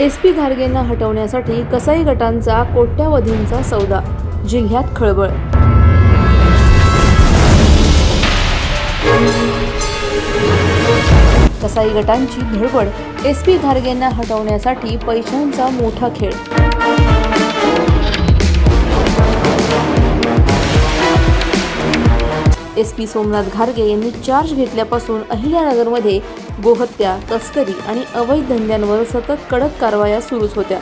S P घारगेंना हटवण्यासाठी कसाई गटांचा कोट्यावधींचा सौदा जिल्ह्यात खळबळ. कसाई गटांची धडपड एस पी घारगेंना हटवण्यासाठी पैशांचा मोठा खेळ. एस पी सोमनाथ घारगे यांनी चार्ज घेतल्यापासून अहिल्यानगरमध्ये गोहत्या तस्करी आणि अवैध धंद्यांवर सतत कडक कारवाया सुरूच होत्या.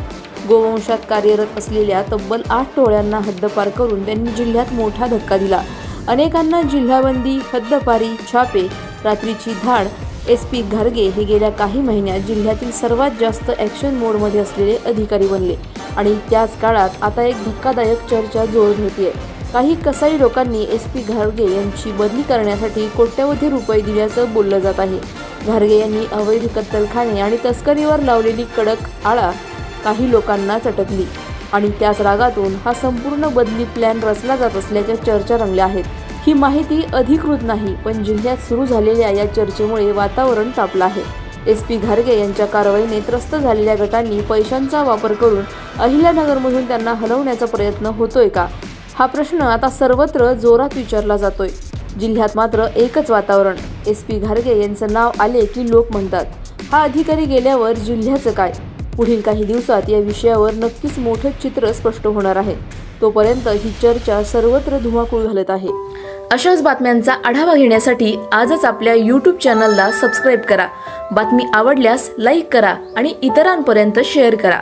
गोवंशात कार्यरत असलेल्या तब्बल आठ टोळ्यांना हद्दपार करून त्यांनी जिल्ह्यात मोठा धक्का दिला. अनेकांना जिल्हाबंदी हद्दपारी छापे रात्रीची धाड एस पी घारगे हे गेल्या काही महिन्यात जिल्ह्यातील सर्वात जास्त ॲक्शन मोडमध्ये असलेले अधिकारी बनले. आणि त्याच काळात आता एक धक्कादायक चर्चा जोर धरतीये काही कसाई लोकांनी एस पी घारगे यांची बदली करण्यासाठी कोट्यवधी रुपये दिल्याचं बोललं जात आहे. घारगे यांनी अवैध कत्तलखाने आणि तस्करीवर लावलेली कडक आळा काही लोकांना चटकली आणि त्याच रागातून हा संपूर्ण बदली प्लॅन रचला जात असल्याच्या चर्चा रंगल्या आहेत. ही माहिती अधिकृत नाही पण जिल्ह्यात सुरू झालेल्या या चर्चेमुळे वातावरण तापलं आहे. एस पी घारगे यांच्या कारवाईने त्रस्त झालेल्या गटांनी पैशांचा वापर करून अहिल्यानगरमधून त्यांना हलवण्याचा प्रयत्न होतोय का? हा प्रश्न आता सर्वत्र जोरात विचारला जातोय. जिल्ह्यात मात्र एकच वातावरण. एस पी घारगे यांचं नाव आले की लोक म्हणतात हा अधिकारी गेल्यावर जिल्ह्याचं काय? पुढील काही दिवसात या विषयावर नक्कीच मोठं चित्र स्पष्ट होणार आहे. तोपर्यंत ही चर्चा सर्वत्र धुमाकूळ घालत आहे. अशाच बातम्यांचा आढावा घेण्यासाठी आजच आपल्या यूट्यूब चॅनलला सबस्क्राईब करा. बातमी आवडल्यास लाईक करा आणि इतरांपर्यंत शेअर करा.